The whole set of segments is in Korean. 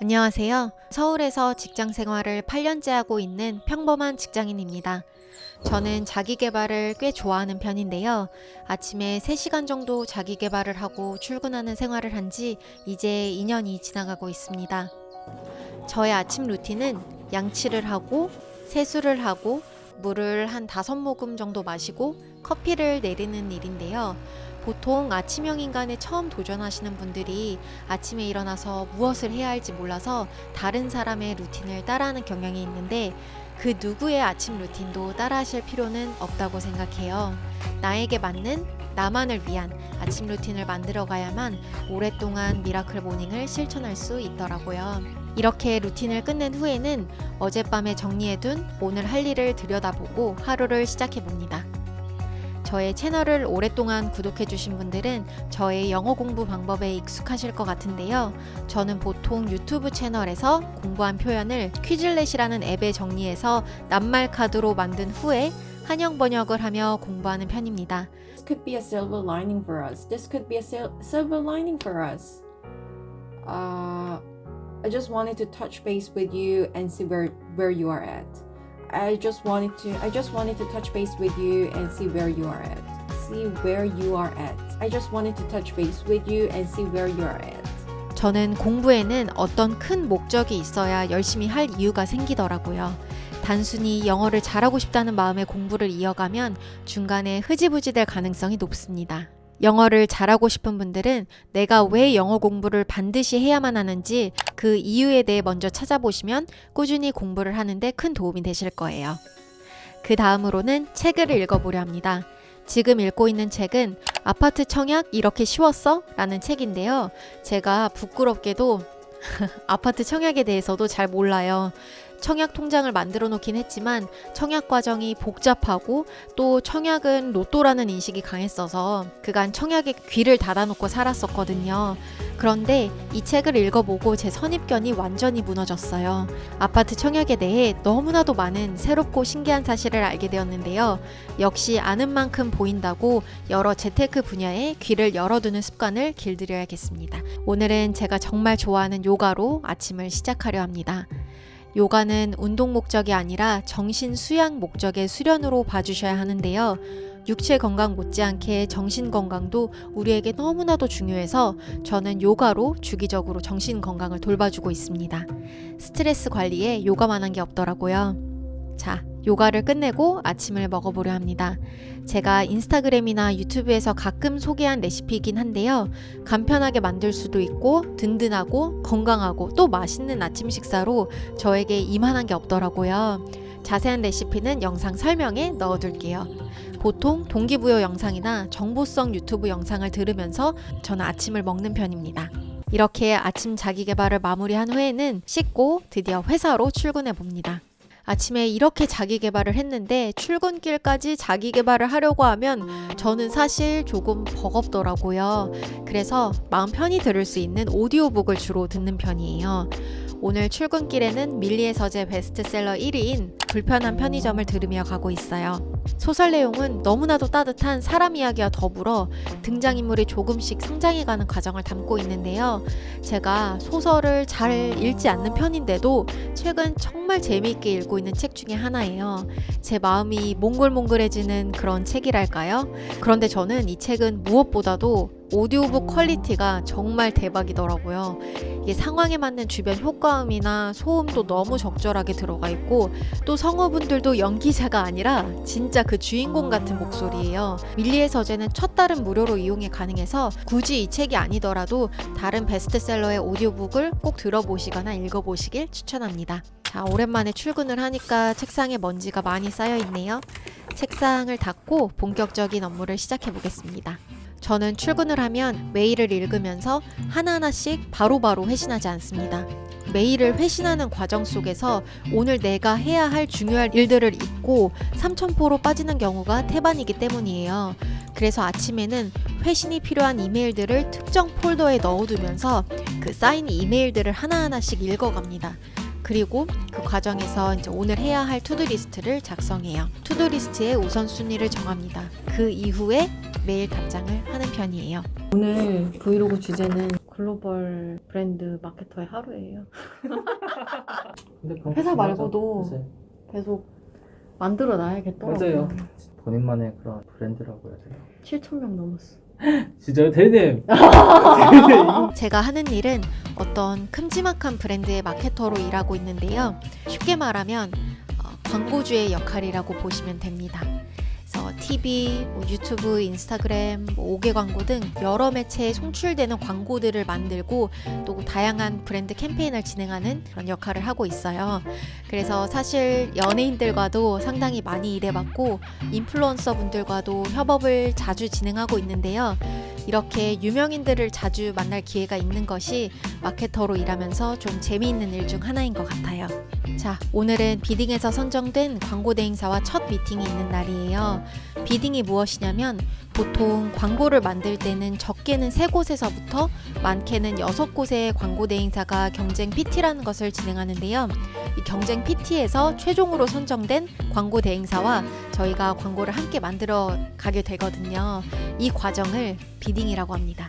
안녕하세요. 서울에서 직장 생활을 8년째 하고 있는 평범한 직장인입니다. 저는 자기 개발을 꽤 좋아하는 편인데요. 아침에 3시간 정도 자기 개발을 하고 출근하는 생활을 한 지 이제 2년이 지나가고 있습니다. 저의 아침 루틴은 양치를 하고 세수를 하고 물을 한 5모금 정도 마시고 커피를 내리는 일인데요. 보통 아침형 인간에 처음 도전하시는 분들이 아침에 일어나서 무엇을 해야 할지 몰라서 다른 사람의 루틴을 따라하는 경향이 있는데 그 누구의 아침 루틴도 따라하실 필요는 없다고 생각해요. 나에게 맞는 나만을 위한 아침 루틴을 만들어 가야만 오랫동안 미라클 모닝을 실천할 수 있더라고요. 이렇게 루틴을 끝낸 후에는 어젯밤에 정리해둔 오늘 할 일을 들여다보고 하루를 시작해 봅니다. 저의 채널을 오랫동안 구독해주신 분들은 저의 영어 공부 방법에 익숙하실 것 같은데요. 저는 보통 유튜브 채널에서 공부한 표현을 퀴즐렛이라는 앱에 정리해서 낱말 카드로 만든 후에 한영 번역을 하며 공부하는 편입니다. This could be a silver lining for us. This could be a sil- silver lining for us. Uh, I just wanted to touch base with you and see where where you are at. I just wanted to I just wanted to touch base with you and see where you are at. See where you are at. I just wanted to touch base with you and see where you are at. 저는 공부에는 어떤 큰 목적이 있어야 열심히 할 이유가 생기더라고요. 단순히 영어를 잘하고 싶다는 마음에 공부를 이어가면 중간에 흐지부지 될 가능성이 높습니다. 영어를 잘하고 싶은 분들은 내가 왜 영어 공부를 반드시 해야만 하는지 그 이유에 대해 먼저 찾아보시면 꾸준히 공부를 하는데 큰 도움이 되실 거예요. 그 다음으로는 책을 읽어보려 합니다. 지금 읽고 있는 책은 아파트 청약 이렇게 쉬웠어? 라는 책인데요. 제가 부끄럽게도 아파트 청약에 대해서도 잘 몰라요. 청약 통장을 만들어 놓긴 했지만 청약 과정이 복잡하고 또 청약은 로또라는 인식이 강했어서 그간 청약에 귀를 닫아놓고 살았었거든요. 그런데 이 책을 읽어보고 제 선입견이 완전히 무너졌어요. 아파트 청약에 대해 너무나도 많은 새롭고 신기한 사실을 알게 되었는데요. 역시 아는 만큼 보인다고 여러 재테크 분야에 귀를 열어두는 습관을 길들여야겠습니다. 오늘은 제가 정말 좋아하는 요가로 아침을 시작하려 합니다. 요가는 운동 목적이 아니라 정신 수양 목적의 수련으로 봐주셔야 하는데요. 육체 건강 못지않게 정신 건강도 우리에게 너무나도 중요해서 저는 요가로 주기적으로 정신 건강을 돌봐주고 있습니다. 스트레스 관리에 요가만 한 게 없더라고요. 자, 요가를 끝내고 아침을 먹어보려 합니다. 제가 인스타그램이나 유튜브에서 가끔 소개한 레시피이긴 한데요. 간편하게 만들 수도 있고 든든하고 건강하고 또 맛있는 아침 식사로 저에게 이만한 게 없더라고요. 자세한 레시피는 영상 설명에 넣어둘게요. 보통 동기부여 영상이나 정보성 유튜브 영상을 들으면서 저는 아침을 먹는 편입니다. 이렇게 아침 자기 개발을 마무리한 후에는 씻고 드디어 회사로 출근해 봅니다. 아침에 이렇게 자기 개발을 했는데 출근길까지 자기 개발을 하려고 하면 저는 사실 조금 버겁더라고요. 그래서 마음 편히 들을 수 있는 오디오북을 주로 듣는 편이에요. 오늘 출근길에는 밀리의 서재 베스트셀러 1위인 불편한 편의점을 들으며 가고 있어요. 소설 내용은 너무나도 따뜻한 사람 이야기와 더불어 등장인물이 조금씩 성장해가는 과정을 담고 있는데요. 제가 소설을 잘 읽지 않는 편인데도 최근 정말 재미있게 읽고 있는 책 중에 하나예요. 제 마음이 몽글몽글해지는 그런 책이랄까요? 그런데 저는 이 책은 무엇보다도 오디오북 퀄리티가 정말 대박이더라고요. 이게 상황에 맞는 주변 효과음이나 소음도 너무 적절하게 들어가 있고 또 성우분들도 연기자가 아니라 진짜 그 주인공 같은 목소리예요. 밀리의 서재는 첫 달은 무료로 이용이 가능해서 굳이 이 책이 아니더라도 다른 베스트셀러의 오디오북을 꼭 들어보시거나 읽어보시길 추천합니다. 자, 오랜만에 출근을 하니까 책상에 먼지가 많이 쌓여 있네요. 책상을 닫고 본격적인 업무를 시작해 보겠습니다. 저는 출근을 하면 메일을 읽으면서 하나하나씩 바로바로 회신하지 않습니다. 메일을 회신하는 과정 속에서 오늘 내가 해야 할 중요한 일들을 잊고 삼천포로 빠지는 경우가 태반이기 때문이에요. 그래서 아침에는 회신이 필요한 이메일들을 특정 폴더에 넣어두면서 그 쌓인 이메일들을 하나하나씩 읽어갑니다. 그리고 그 과정에서 이제 오늘 해야 할 투두 리스트를 작성해요. 투두 리스트의 우선순위를 정합니다. 그 이후에 메일 답장을 하는 편이에요. 오늘 브이로그 주제는 글로벌 브랜드 마케터의 하루예요. 근데 그건 회사. 말고도. 계속 만들어 놔야겠더라고요. 맞아요. 본인만의 그런 브랜드라고 해야 되나? 7천 명 넘었어. 진짜요, 대님. 제가 하는 일은 어떤 큼지막한 브랜드의 마케터로 일하고 있는데요. 쉽게 말하면 어, 광고주의 역할이라고 보시면 됩니다. 그래서 TV, 뭐 유튜브, 인스타그램, 뭐 5개 광고 등 여러 매체에 송출되는 광고들을 만들고 또 다양한 브랜드 캠페인을 진행하는 그런 역할을 하고 있어요. 그래서 사실 연예인들과도 상당히 많이 일해봤고 인플루언서 분들과도 협업을 자주 진행하고 있는데요. 이렇게 유명인들을 자주 만날 기회가 있는 것이 마케터로 일하면서 좀 재미있는 일 중 하나인 것 같아요. 자, 오늘은 비딩에서 선정된 광고 대행사와 첫 미팅이 있는 날이에요. 비딩이 무엇이냐면 보통 광고를 만들 때는 적게는 세 곳에서부터 많게는 여섯 곳의 광고 대행사가 경쟁 PT라는 것을 진행하는데요. 이 경쟁 PT에서 최종으로 선정된 광고 대행사와 저희가 광고를 함께 만들어 가게 되거든요. 이 과정을 비딩이라고 합니다.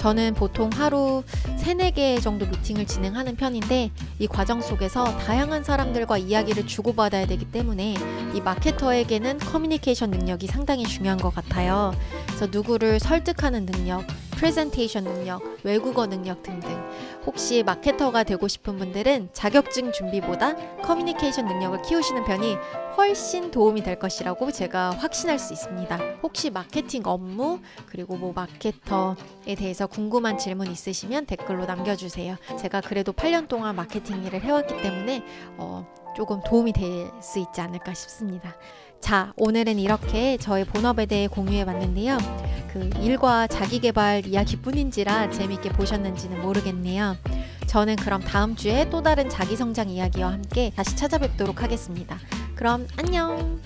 저는 보통 하루 3, 4개 정도 미팅을 진행하는 편인데 이 과정 속에서 다양한 사람들과 이야기를 주고받아야 되기 때문에 이 마케터에게는 커뮤니케이션 능력이 상당히 중요한 것 같아요. 그래서 누구를 설득하는 능력, 프레젠테이션 능력, 외국어 능력 등등. 혹시 마케터가 되고 싶은 분들은 자격증 준비보다 커뮤니케이션 능력을 키우시는 편이 훨씬 도움이 될 것이라고 제가 확신할 수 있습니다. 혹시 마케팅 업무 그리고 뭐 마케터에 대해서 궁금한 질문 있으시면 댓글로 남겨주세요. 제가 그래도 8년 동안 마케팅 일을 해왔기 때문에 어, 조금 도움이 될 수 있지 않을까 싶습니다. 자, 오늘은 이렇게 저의 본업에 대해 공유해 봤는데요. 그 일과 자기 개발 이야기뿐인지라 재밌게 보셨는지는 모르겠네요. 저는 그럼 다음 주에 또 다른 자기 성장 이야기와 함께 다시 찾아뵙도록 하겠습니다. 그럼 안녕!